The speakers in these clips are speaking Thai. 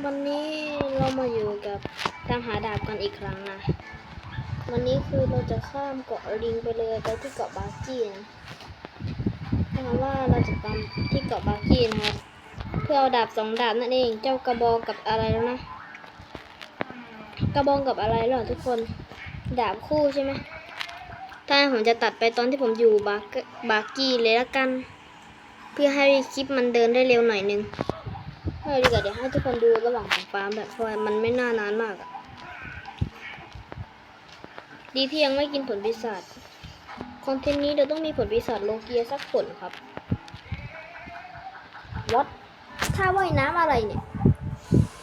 วันนี้เรามาอยู่กับตามหาดาบกันอีกครั้งนะ วันนี้คือเราจะข้ามเกาะลิงไปเลยไปที่เกาะบากี้นะถ้าว่าเราจะตามที่เกาะบากี้นะครับ เพื่อเอาดาบสองดาบนั่นเอง เจ้ากระบองกับอะไรแล้วนะ กระบองกับอะไรล้วเหรอทุกคน ดาบคู่ใช่ไหมถ้าผมจะตัดไปตอนที่ผมอยู่บาร์บากี้เลยละกัน เพื่อให้คลิปมันเดินได้เร็วหน่อยนึง เออดีกว่าเดี๋ยวให้ทุกคนดูระหว่างของฟาร์มแบบเพราะว่ามันไม่น่านานมากอะดีที่ยังไม่กินผลปีศาจคอนเทนต์นี้เดี๋ยวต้องมีผลปีศาจโลเกียสักผลครับวัดท่าว่ายน้ำอะไรเนี่ย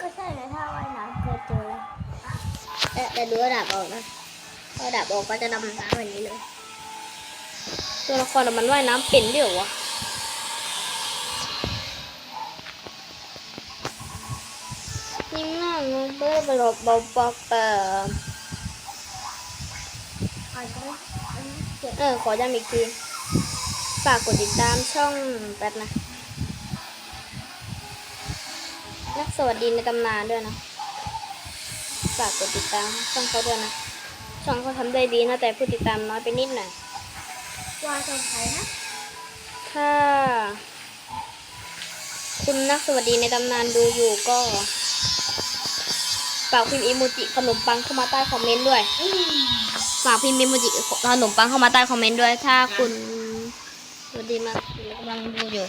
ก็ใช่นะถ้าว่ายน้ำเคยเจอแต่แต่ดูระดับออกนะระดับออกก็จะดำน้ำแบบนี้เลย ตัวละครมันว่ายน้ำเป็นด้วยเหรอวะ นิ่มนั่งเบอร์บลบเบาปอกเปออาจจะไม่อันนี้เก็บเออขอย้ำอีกทีฝากกดติดตามช่องแป๊บนะนักสวัสดีในตำนานด้วยนะฝากกดติดตามช่องเขาด้วยนะช่องเขาทำได้ดีนะแต่ผู้ติดตามน้อยไปนิดหน่อยวางตรงไหนนะถ้า คุณนักสวัสดีในตำนานดูอยู่ก็ ฝากพิมพ์อีโมจิขนมปังเข้ามาใต้คอมเมนต์ด้วยอืมฝากพิมพ์อีโมจิขนมปังเข้ามาใต้คอมเมนต์ด้วย ถ้าคุณสวัสดีมากกำลังดูอยู่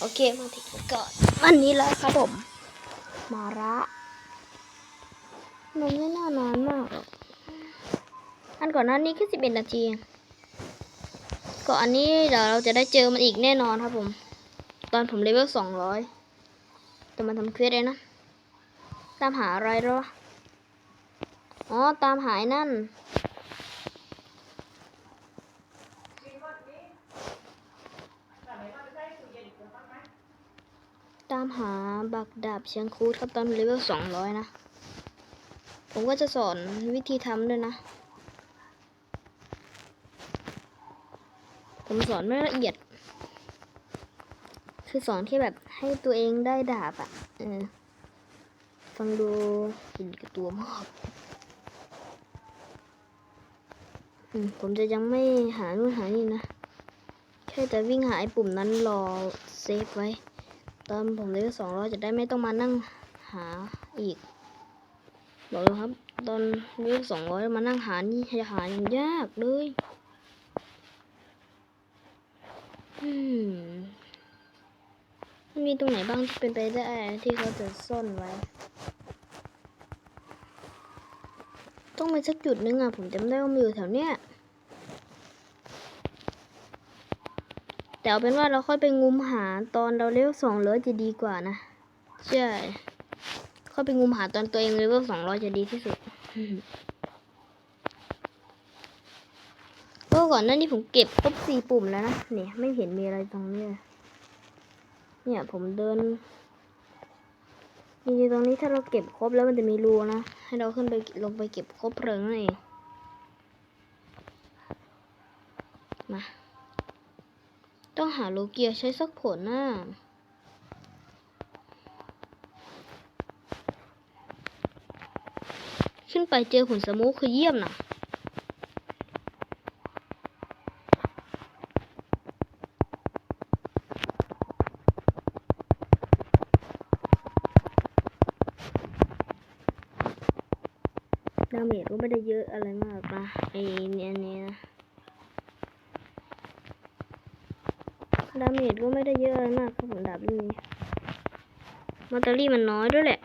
โอเคมาถึงก่อนวันนี้เลยครับผมมาระมันไม่น่านานมากหรอกอันก่อนหน้านี้แค่สิบเอ็ดนาทีเองก็อันนี้เดี๋ยวเราจะได้เจอมันอีกแน่นอนครับผม ตอนผมเลเวลสองร้อยแต่มันทำเควสเลยนะ ตามหาอะไรหรอ อ๋อ ตามหายนั่น ตามหาบักดาบเชียงคูดครับตอนเลเวลสองร้อยนะ ผมก็จะสอนวิธีทำด้วยนะ ผมสอนไม่ละเอียด คือสอนแค่แบบให้ตัวเองได้ดาบอะ่ะ เออ ฟังดูเหินกับตัวมากอืมผมจะยังไม่หานู่นหานี่นะ แค่จะวิ่งหาไอ้ปุ่มนั้นรอเซฟไว้ ตอนผมเลเวลสองร้อยจะได้ไม่ต้องมานั่งหาอีก บอกเลยครับ ตอนเลเวลสองร้อยมานั่งหานี่จะหายังยากเลย อืม มันมีตรงไหนบ้างที่เป็นไปได้ที่เขาจะซ่อนไว้ ต้องไปสักจุดนึงอะ ผมจำได้ว่ามันอยู่แถวเนี้ยแต่เอาเป็นว่าเราค่อยไปงุมหาตอนเราเลเวลสองร้อยจะดีกว่านะ ใช่ ค่อยไปงุมหาตอนตัวเองเลเวลสองร้อยจะดีที่สุดก็ก่อนหน้านี้ผมเก็บครบสี่ปุ่มแล้วนะ เนี่ย ไม่เห็นมีอะไรตรงนี้เลย เนี่ยผมเดินจริงๆตรงนี้ถ้าเราเก็บครบแล้วมันจะมีรูนะ ให้เราขึ้นไปลงไปเก็บครบเพลิงนั่นเองมา ต้องหาโลเกียใช้สักผลนะขึ้นไปเจอหุ่นสมูคือเยี่ยมนะาเมจก็ไม่ได้เยอะอะไรมากนะไอเนี่ยเนี่ยนะดาเมจก็ไม่ได้เยอะอะไรมากครับผมดาบนี้มอเตอรี่มันน้อยด้วยแหละ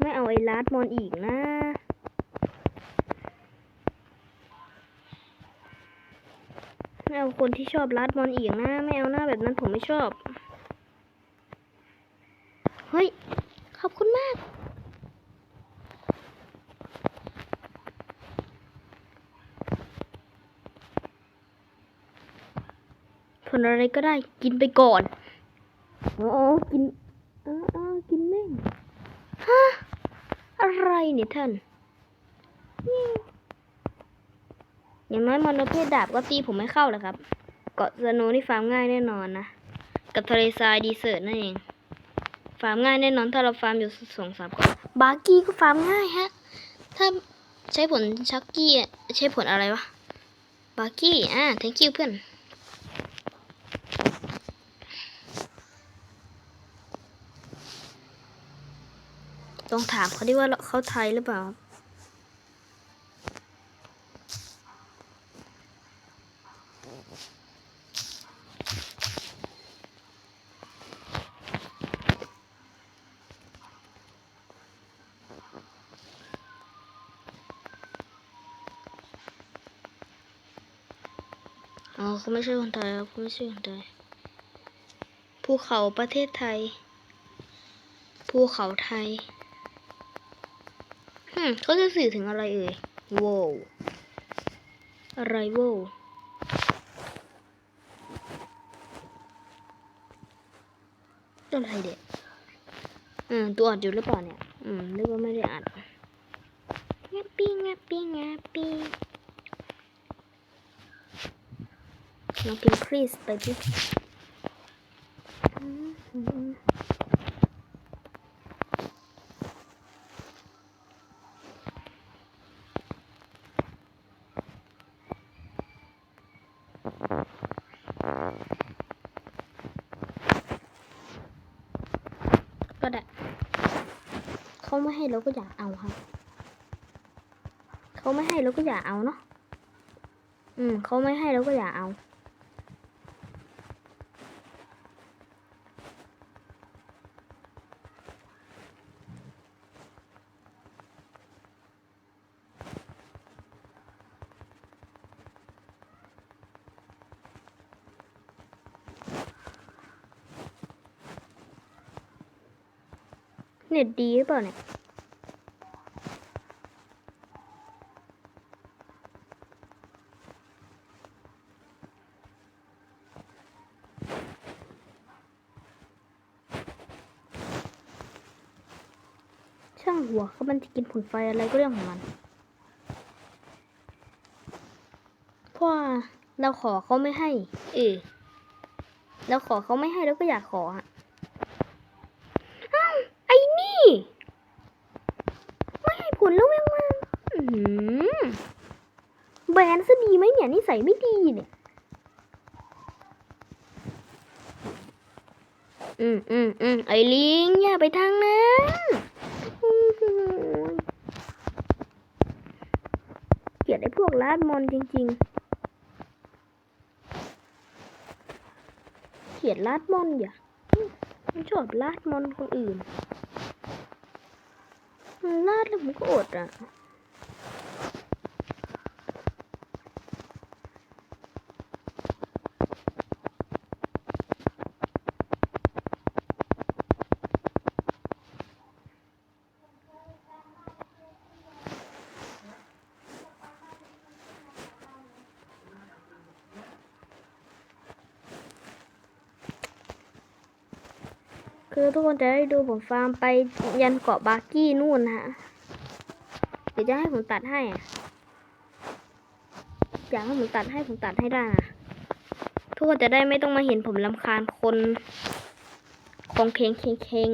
ไม่เอาไอ้ลาดมอนอีกนะไม่เอาคนที่ชอบลาดมอนอีกนะ ไม่เอาหน้าแบบนั้นผมไม่ชอบ เฮ้ย ขอบคุณมาก ผลอะไรก็ได้กินไปก่อนอ๋อกินอ๋อกินแม่งฮะอะไรเนี่ยท่านนี่อย่างน้อยมอนประเพศดาบก็ตีผมไม่เข้าเลยครับ เกาะสโนว์นี่ฟาร์มง่ายแน่นอนนะ กับทะเลทรายดีเซิร์ตนั่นเอง ฟาร์มง่ายแน่นอนถ้าเราฟาร์มอยู่สองสามเกาะบาร์กี้ก็ฟาร์มง่ายฮะ ถ้าใช้ผลชักกี้อะใช้ผลอะไรวะ บาร์กี้ อ่า thank you เพื่อน ต้องถามเขาดิว่าเขาไทยหรือเปล่าอ๋อเขาไม่ใช่คนไทยครับเขาไม่ใช่คนไทยภูเขาประเทศไทย ภูเขาไทย เขาจะสื่อถึงอะไรเอ่ยโว้วอะไรโว้วอะไรเด็กอืม ตัวอัดอยู่หรือเปล่าเนี่ย อืมนึกว่าไม่ได้อัดงับปี้งับปี้งับปี้ลองกินครีสไปดิอืมอืมอืม ก็ได้ เขาไม่ให้เราก็อยากเอาครับ เขาไม่ให้เราก็อยากเอาเนาะ อืม เขาไม่ให้เราก็อยากเอาเน็ตดีหรือเปล่าเนี่ยางหัวเขามันจะกินผลไฟอะไรก็เรื่องของมันเพราะว่าเราขอเขาไม่ให้ เออเราขอเขาไม่ให้แล้วก็อยากขอฮะไอ้นี่ ไม่ให้ผลแล้วยังมาอื้อหือแบนซะดีไหมเนี่ยนิสัยไม่ดีเนี่ยอืมอืมอืมไอ้ลิงอย่าไปทางนั้นอื้อหือเกลี ยดไอ้พวกลาดมอนจริง ๆ เกลียดลาดมอนอย่ามันชอบลาดมอนคนอื่น มันลาดแล้วผมก็อดอะ คือทุกคนจะได้ดูผมฟาร์มไปยันเกาะบาร์กี้นู่นนะฮะหรือจะให้ผมตัดให้อยากให้ผมตัดให้ผมตัดให้ได้นะทุกคนจะได้ไม่ต้องมาเห็นผมลำคาญคนของเคงเคงเคง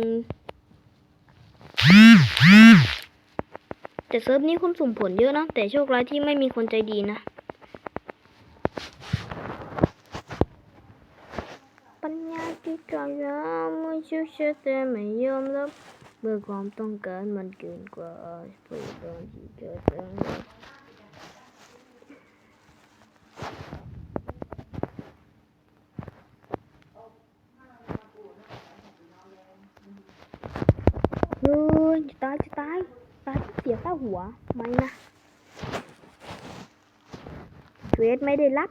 แต่เซิร์ฟนี้คนสุ่มผลเยอะนะแต่โชคร้ายที่ไม่มีคนใจดีนะ ปัญญาที่กลายไม่ เชื่อแต่ไม่ยอมรับเมื่อความต้องการมันเกินกว่าเพื่อต้องที่จะต้องเฮ้ยจะตายจะตายตายเสียข้าหัวไม่นะเวทไม่ได้รับ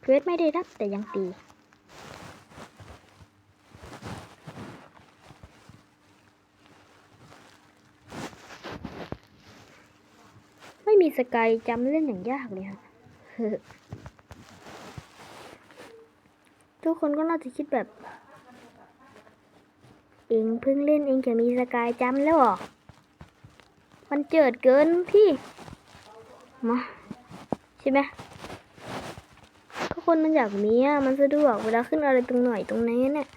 เควสไม่ได้รับแต่ยังตี ไม่มี สกายจำเล่นอย่างยากเลยค่ะทุกคนก็น่าจะคิดแบบ เองเพิ่งเล่นเองจะมีสกายจำแล้วหรอ มันเจิดเกินพี่มาใช่ไหมคนมันอยากมีอะ มันสะดวกเวลาขึ้นอะไรตรงหน่อยตรงนี้เนี่ย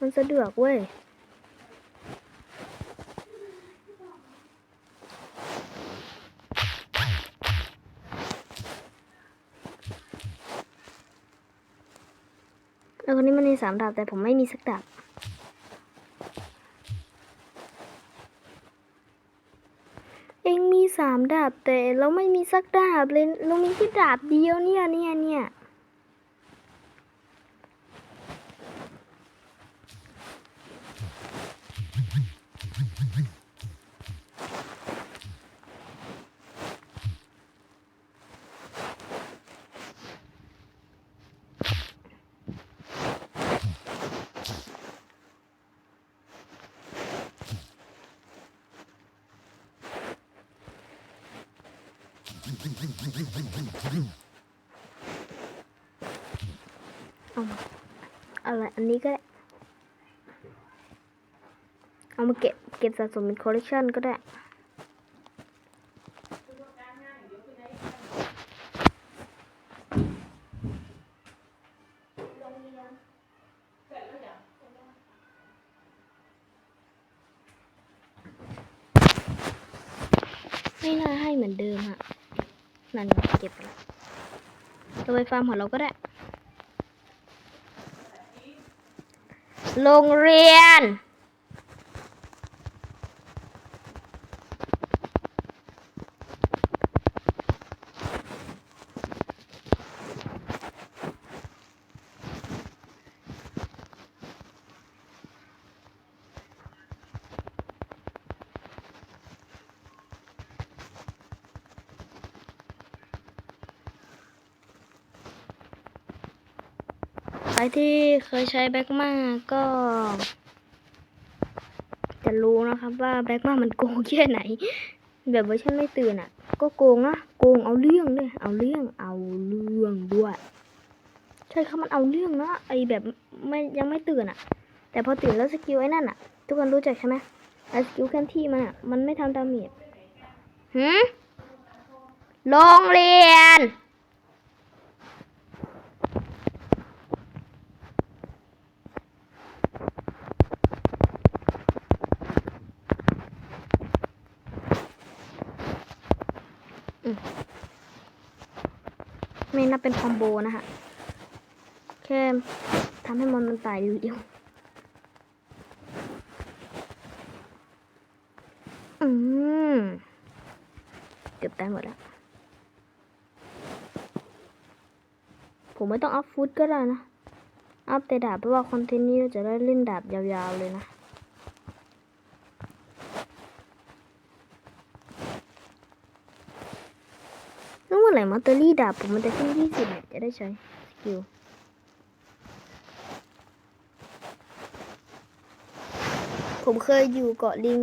มันสะดวกเว้ย แล้วคนนี้มันมี สามดาบแต่ผมไม่มีสักดาบเองมีสามดาบแต่เราไม่มีสักดาบเลยเรามีแค่ดาบเดียวเนี่ยเนี่ยเนี่ย เอามาอะไรอันนี้ก็ได้ เอามาเก็บเก็บสะสมเป็นคอลเลคชันก็ได้ ไม่น่าให้เหมือนเดิมอะนั่นไงเก็บไปแล้วเราไป ฟาร์มของเราก็ได้ โรงเรียน ครที่เคยใช้แบ็กมาก็ จะรู้นะครับว่าแบ็กมามันโกงแค่ไหน แบบเวอร์ชันไม่ตื่นอะ ก็โกงนะโกงเอาเรื่องด้วยเอาเรื่องเอาเรื่องด้วยใช่ครับมันเอาเรื่องนะไอแบบไม่ยังไม่ตื่นอะ แต่พอตื่นแล้วสกิลไอ้นั่นอะ ทุกคนรู้จักใช่ไหมไอสกิลเคลื่อนที่มันอะมันไม่ทำดาเมจหืมโรงเรียน นับเป็นคอมโบนะฮะแค่ทำให้มันมันตายเดียวอืมเกือบตายหมดแล้ว ผมไม่ต้องอัพฟุตก็ได้นะ อัพแต่ดาบเพราะว่าคอนเทนต์นี้เราจะได้เล่นดาบยาวๆเลยนะ แล้วเมื่อ ไหร่มอเตอรี่ดาบผมมันจะขึ้นยี่สิบเนี่ยจะได้ใช้สกิลผมเคยอยู่เกาะลิง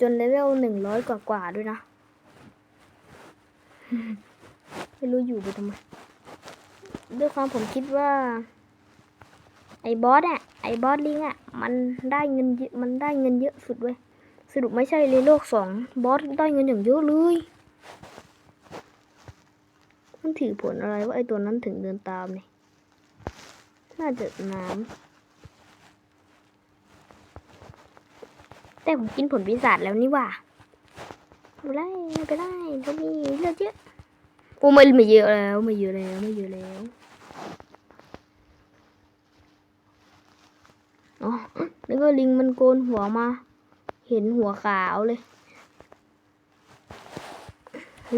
จนเลเวลหนึ่งร้อยกว่าๆด้วยนะ ไม่รู้อยู่ไปทำไม ด้วยความผมคิดว่า ไอ้บอสอะไอ้บอสลิงอะมันได้เงินเยอะมันได้เงินเยอะสุดเว้ยสรุปไม่ใช่เลยโลกสองบอสได้เงินอย่างเยอะเลย มันถือผลอะไรว่าไอตัวนั้นถึงเดินตามเนี่ยน่าจะน้ำแต่ผมกินผลปีศาจแล้วนี่ว่าไม่ได้ไม่เป็นไรเรามีเลือดเยอะโอ้ไม่ไม่เยอะแล้วไม่เยอะแล้วไม่เยอะแล้วอ๋อแล้วก็ลิงมันโกนหัวมา เห็นหัวขาวเลย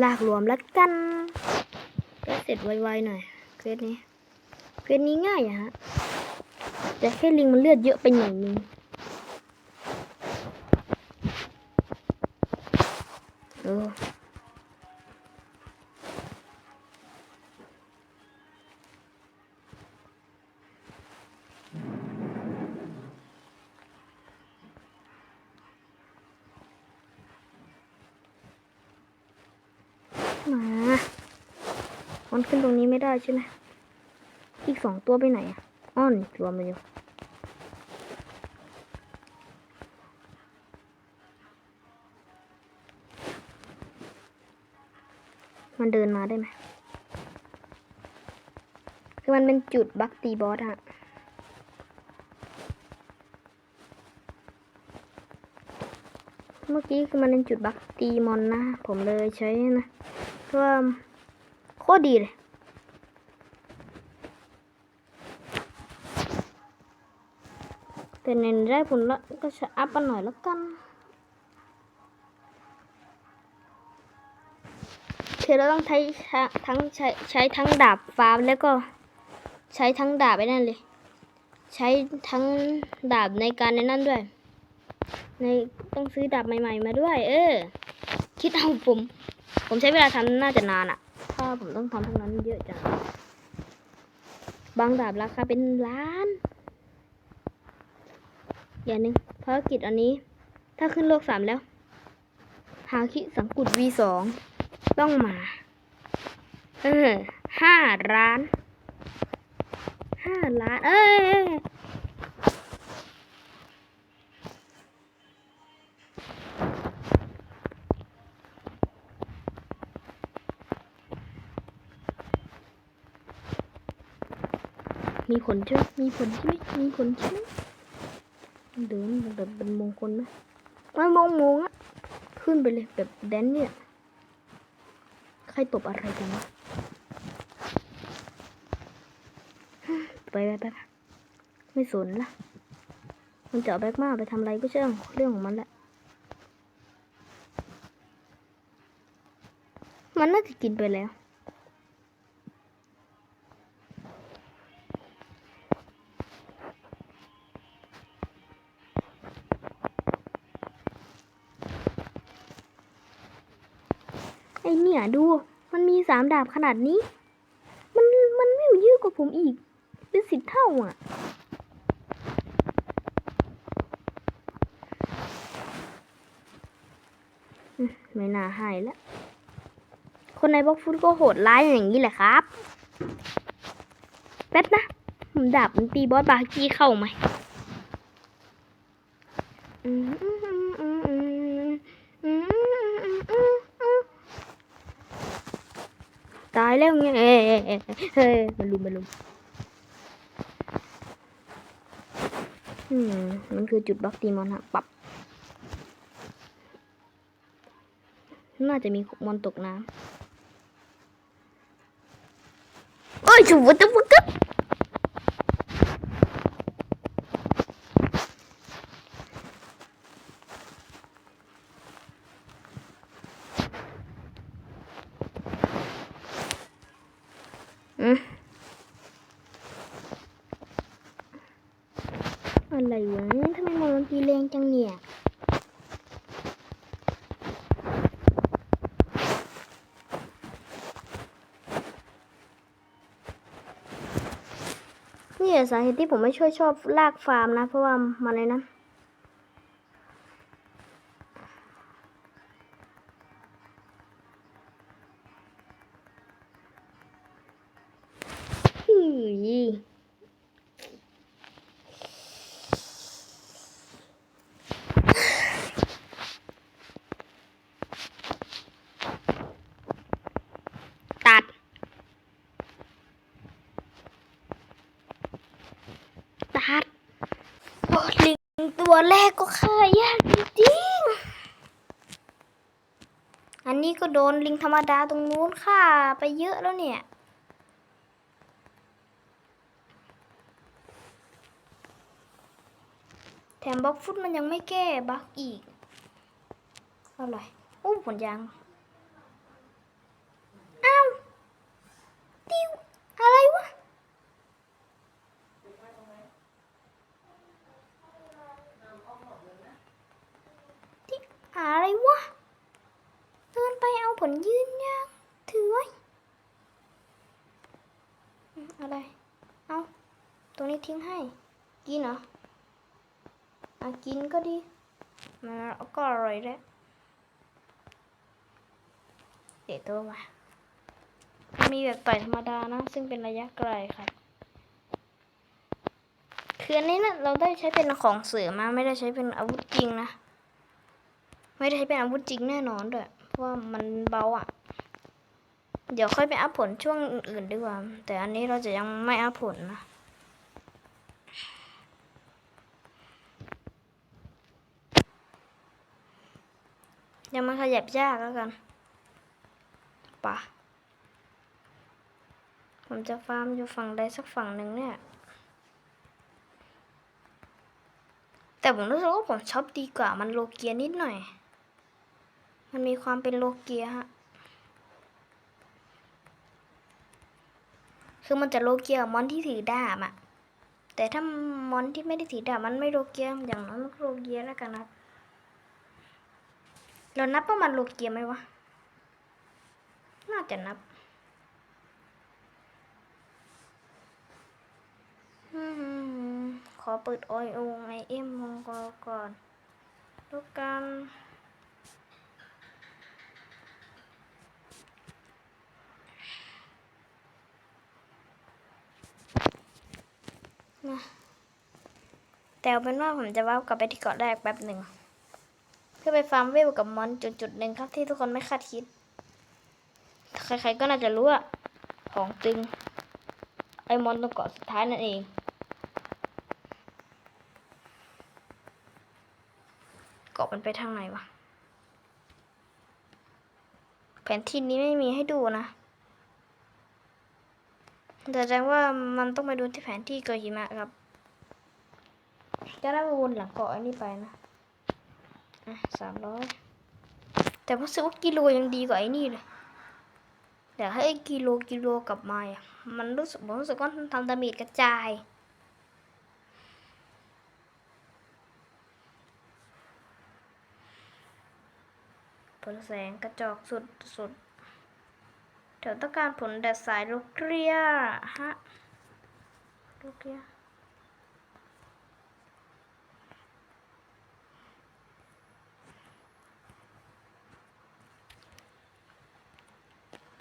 ลากรวมแล้วกัน เสร็จไวๆหน่อยเควสนี้เควสนี้ง่ายอะฮะแต่แค่ลิงมันเลือดเยอะไปหน่อยนึงเออมามัน ขึ้นตรงนี้ไม่ได้ใช่ไหมอีกสองตัวไปไหนอะอ้อนรวมมาอยู่มันเดินมาได้ไหมคือมันเป็นจุดบักตีบอสอะเมื่อกี้คือมันเป็นจุดบักตีมอนนะ ผมเลยใช้นะเพราะว่า โคตรดีเลยแต่เน้นได้ผลละก็จะอัพมาหน่อยแล้วกันคือเราต้องใช้ทั้งใช้ใช้ทั้งดาบฟ้าแล้วก็ใช้ทั้งดาบไปนั่นเลย ใช้ทั้งดาบในการในนั่นด้วย ในต้องซื้อดาบใหม่ ๆ มาด้วย เออ คิดเอาผม ผมใช้เวลาทำน่าจะนานอะ ถ้าผมต้องทำพวกนั้นเยอะจัง บางดาบราคาเป็นล้าน อย่างหนึ่งภารกิจอันนี้ ถ้าขึ้นโลกสามแล้ว หาคิสังกุฎ V2 ต้องมา เออห้าล้านห้าล้าน เอ้ย มีผลใช่ไหมมีผลใช่ไหมมีผลใช่ไหมเดินแบบเป็นมงคลไหมไม่มงมงอะขึ้นไปเลยแบบแดนเนี่ย ใครตบอะไรกันวะไปไปไปไม่สนละ มันจะเอาแบ็กมาไปทำอะไรก็เช่างเรื่องของมันแหละ มันน่าจะกินไปแล้ว นี่ยดู มันมีสามดาบขนาดนี้ มันมันไม่อยู่ยืดกว่าผมอีก เป็นสิบเท่าอะอืมไม่น่าให้แล้ว คนในบล็อกฟุตก็โหดร้ายอย่างนี้แหละครับ แป๊บนะดาบมันตีบอสบากี้เข้าไหมอืมอืมอืมอืมอืมอืมอืมอืมอืม ตายแล้วไงเฮ้ยมาลุมมาลุมมันคือจุดบล็อกตีมอนฮะปรับ น่าจะมีมอนตกน้ำโอ้ยชูวัตถุฟักก อะไรวะทำไมมอนมันตีแรงจังเนี่ยนี่แหละสาเหตุที่ผมไม่ช่วยชอบลากฟาร์มนะ เพราะว่ามันเลยนะ หืยตัด ตัดโอ้ลิง ตัวแรกก็ฆ่ายากจริงๆ อันนี้ก็โดนลิงธรรมดาตรงนู้นค่ะ ไปเยอะแล้วเนี่ย แถมบล็อกฟุตมันยังไม่แก้บล็อกอีก อะไรโอ้ผลยาง อ้าว ติว อะไรวะ ที่อะไรวะ เดินไปเอาผลยืนยังถือไว้อืมอะไร เอาตรงนี้ทิ้งให้ กินเหรออะกินก็ดีมันก็อร่อยแล้วเดี๋ยวตัวมามีแบบต่อยธรรมดานะ ซึ่งเป็นระยะไกลครับคืออันนี้นะเราได้ใช้เป็นของเสริมมาไม่ได้ใช้เป็นอาวุธจริงนะ ไม่ได้ใช้เป็นอาวุธจริงแน่นอนด้วยเพราะว่ามันเบาอะ เดี๋ยวค่อยไปอัพผลช่วงอื่นๆดีกว่า แต่อันนี้เราจะยังไม่อัพผลนะ ยังมันขยับยากแล้วกันปะผมจะฟาร์มอยู่ฝั่งใดสักฝั่งหนึ่งเนี่ย แต่ผมรู้สึกว่าผมชอบดีกว่ามันโลเกียนิดหน่อย มันมีความเป็นโลเกียฮะ คือมันจะโลเกียมอนที่ถือดาบอะแต่ถ้ามอนที่ไม่ได้ถือดาบมันไม่โลเกียอย่างน้อยมันโลเกียแล้วกันนะ เรานับว่ามันโลเกียไหมวะ น่าจะนับขอเปิดออยโอไอเอ็มมงกก่อนดูกันนะแต่เป็นว่าผมจะว่าวกลับไปที่เกาะแรกแป๊บหนึ่ง ไปฟาร์มเวลกับมอนจุดจุดหนึ่งครับที่ทุกคนไม่คาดคิด ใครๆก็น่าจะรู้อะของตึง ไอมอนตรงเกาะสุดท้ายนั่นเองเกาะมันไปทางไหนวะ แผนที่นี้ไม่มีให้ดูนะ แต่แสดงว่ามันต้องไปดูที่แผนที่เกาะหิมะครับจะได้วนหลังเกาะอันนี้ไปนะ สามร้อยแต่รู้สึกว่ากิโลยังดีกว่าไอ้นี่เลยอยากให้กิโลกิโลกลับมาอะมันรู้สึกผมรู้สึกว่าทำดาเมจกระจายผลแสงกระจอกสุดสุดเดี๋ยวต้องการผลแดดสายลูกเกลียฮะลูกเกลีย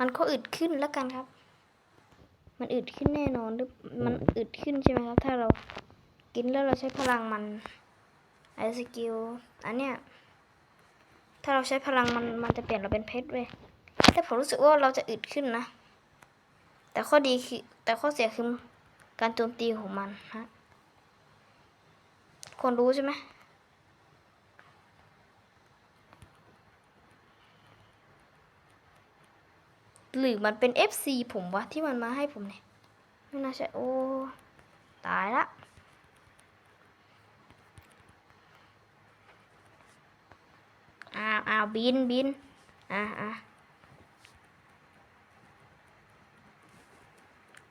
มันก็อึดขึ้นแล้วกันครับ มันอึดขึ้นแน่นอนหรือมันอึดขึ้นใช่ไหมครับ ถ้าเรากินแล้วเราใช้พลังมันไอสกิลอันเนี้ยถ้าเราใช้พลังมันมันจะเปลี่ยนเราเป็นเพชรเว้ยแต่ผมรู้สึกว่าเราจะอึดขึ้นนะ แต่ข้อดีคือแต่ข้อเสียคือการโจมตีของมันฮะคนรู้ใช่ไหม หรือมันเป็น FC ผมวะที่มันมาให้ผมเนี่ยไม่น่าใช่โอ้ตายละอ้าวอ้าวบินบินอ่าอ่า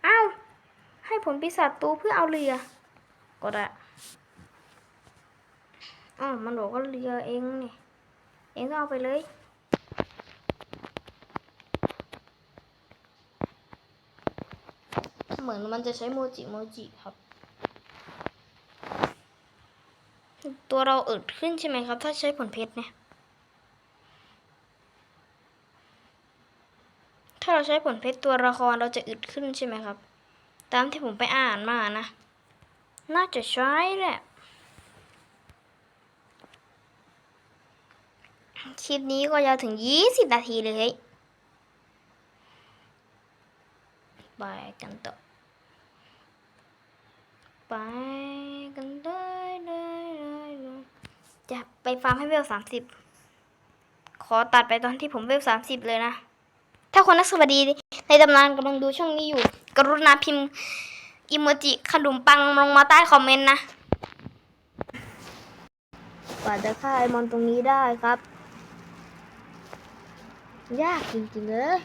อ้าวให้ผลปีศาจตูเพื่อเอาเรือ ก็ได้อ๋อมันบอกว่าเรือเองนี่เองก็เอาไปเลย เห มือนมันจะใช้โมจิโมจิครับ ตัวเราอึดขึ้นใช่ไหมครับ ถ้าใช้ผลเพชรเนี่ยถ้าเราใช้ผลเพชรตัวละครเราจะอึดขึ้นใช่ไหมครับ ตามที่ผมไปอ่านมานะ น่าจะใช้แหละคลิปนี้ก็ยาวถึง 20 นาทีเลย ไปกันต่อ ไปกันเลยเลยเลยเลยจะไปฟาร์มให้เวลสามสิบขอตัดไปตอนที่ผมเวลสามสิบเลยนะ ถ้าคนนักสวัสดีในตำนานกำลังดูช่องนี้อยู่ กรุณาพิมพ์อิโมจิขนมปังลงมาใต้คอมเมนต์นะ กว่าจะฆ่าไอมอนตรงนี้ได้ครับ ยากจริงๆเลย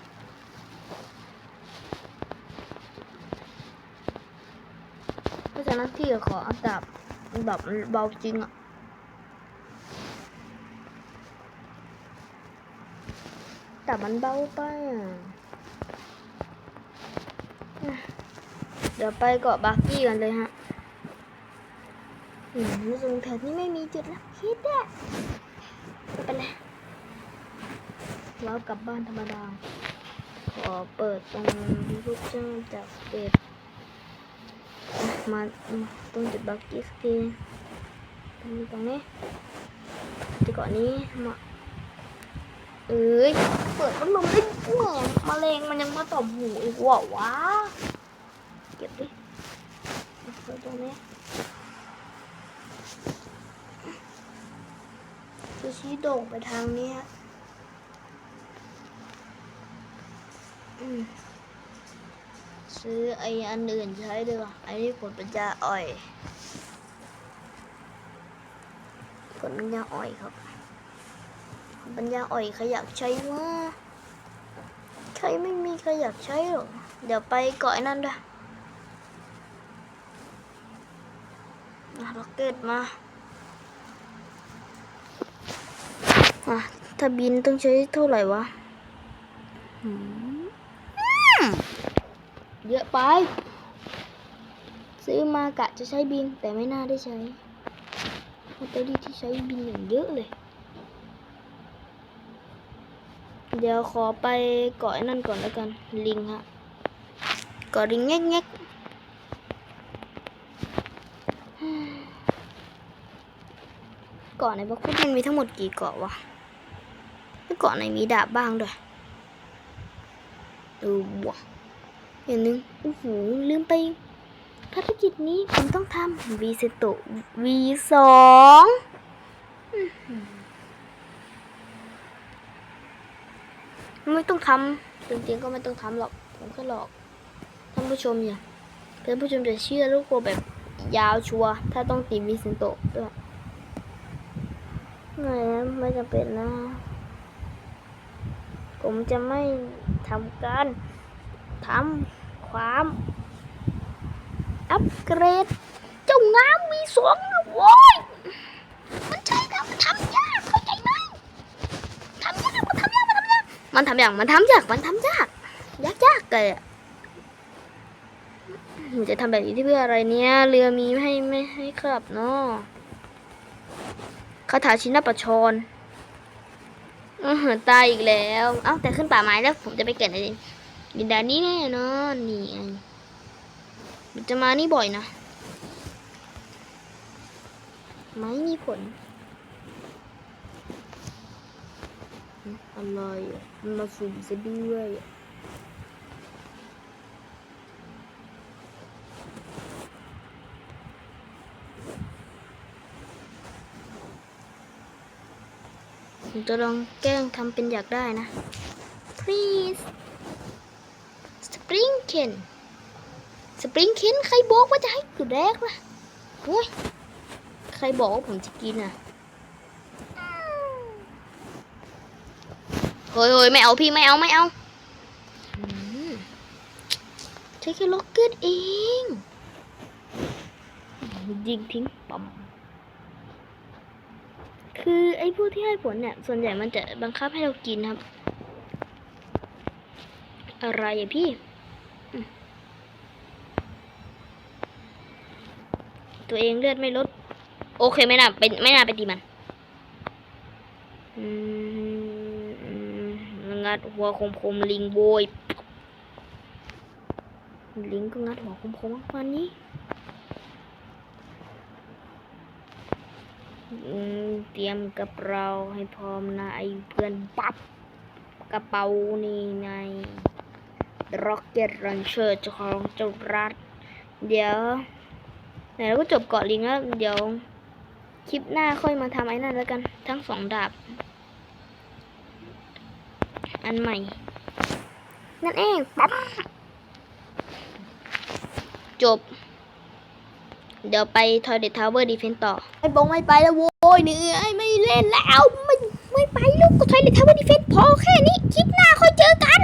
เพราะฉะนั้นพี่ขออันดับอันดับเบาจริงอะแต่มันเบาไปอะเดี๋ยวไปเกาะบาร์กี้กันเลยฮะอืมรู้สึกแถวนี้ไม่มีจุดลักคิดอะไม่เป็นไรเรากลับบ้านธรรมดา ขอเปิดตรงรูปจ้าจากเป็ด มามาตรงจุดบักกี้สักทีตรงนี้ตรงนี้ที่เกาะนี้มาเอ้ยเปิดพัดลมได้แหมมาเลงมันยังมาตบหูอีกว่าวะเก็บดิเอาตรงนี้จะชี้โด่งไปทางนี้ยอืม ซื้อไออันอื่นใช้ดีกว่าไอนี่ผลปัญญาอ่อยผลปัญญาอ่อยครับผลปัญญาอ่อยใครอยากใช้วะใครไม่มีใครอยากใช้หรอกเดี๋ยวไปเกาะนั่นด้วยอะล็อกเก็ตมาอะถ้าบินต้องใช้เท่าไหร่วะหืม เยอะไป ซื้อมากะจะใช้บินแต่ไม่น่าได้ใช้แบตเตอรี่ที่ใช้บินอย่างเยอะเลย เดี๋ยวขอไปเกาะนั่นก่อนแล้วกัน ลิงฮะเกาะลิงแงกแงกเกาะในบล็อกฟุมันมีทั้งหมดกี่เกาะวะเกาะไหนมีดาบบ้างด้วยดูวะ อย่างหนึงโอ้โหลืมไปภารกิจนี้ผมต้องทำ V เซโต V สองไม่ต้องทำจริงๆก็ไม่ต้องทำหรอก ผมแค่หลอกท่านผู้ชมอย่าท่านผู้ชมจะเชื่อลูกโกแบบยาวชัวร์ถ้าต้องตีวีเซนโตด้วยไม่นะไม่จำเป็นนะ ผมจะไม่ทำการ ทำความอัปเกรด เจ้าง้ามมีสองนะโว้ยมันใช่แล้วมันทำยากเข้าใจไหมทำยากมันทำยากมันทำยากมันทำยางมันทำยากมันทำยากยากยากเลยจะทำแบบนี้ที่เพื่ออะไรเนี่ยเรือมีไม่ให้ไม่ให้ขับเนาะคาถาชินปชรอือหือตายอีกแล้ว เอ้าแต่ขึ้นป่าไม้แล้วผมจะไปเกิดอะไร ดินแดนนี้แน่นอนนี่ไงมันจะมานี่บ่อยนะ ไม่มีผลอะไรมันมาสุ่มซะด้วยผมจะลองแกล้งทำเป็นอยากได้นะ please spring ken สปริงเคนใครบอกว่าจะให้กูแรกล่ะโอ้ยใครบอกว่าผมจะกินอะเฮ้ยเฮ้ยไม่เอาพี่ไม่เอาไม่เอาอืมใช้แค่ล็อกเก็ตเองยิงทิ้งปั๊มคือไอ้พวกที่ให้ผลเนี่ย ส่วนใหญ่มันจะบังคับให้เรากินครับ อะไรอะพี่ ตัวเองเลือดไม่ลด โอเคไม่น่าเป็นไม่น่าไปตีมันอืมงัดหัวคมคมลิงโวยลิงก็งัดหัวคมคมวันนี้อเตรียมกระเป๋าให้พร้อมนะไอ้เพื่อนปับกระเป๋านี่ไง Rocket Launcher เจ้าของเจ้ารัดเดี๋ยว ไหนเราก็จบเกาะลิงแล้ว เดี๋ยวคลิปหน้าค่อยมาทำไอ้นั่นแล้วกัน ทั้งสองดาบ อันใหม่ นั่นเองปั๊บจบ เดี๋ยวไป Toilet Tower Defense ต่อไอ้บงไม่ไปแล้วโว้ยเหนื่อยไม่เล่นแล้วไม่ไม่ไปลูกก็ Toilet Tower Defense พอแค่นี้ คลิปหน้าค่อยเจอกัน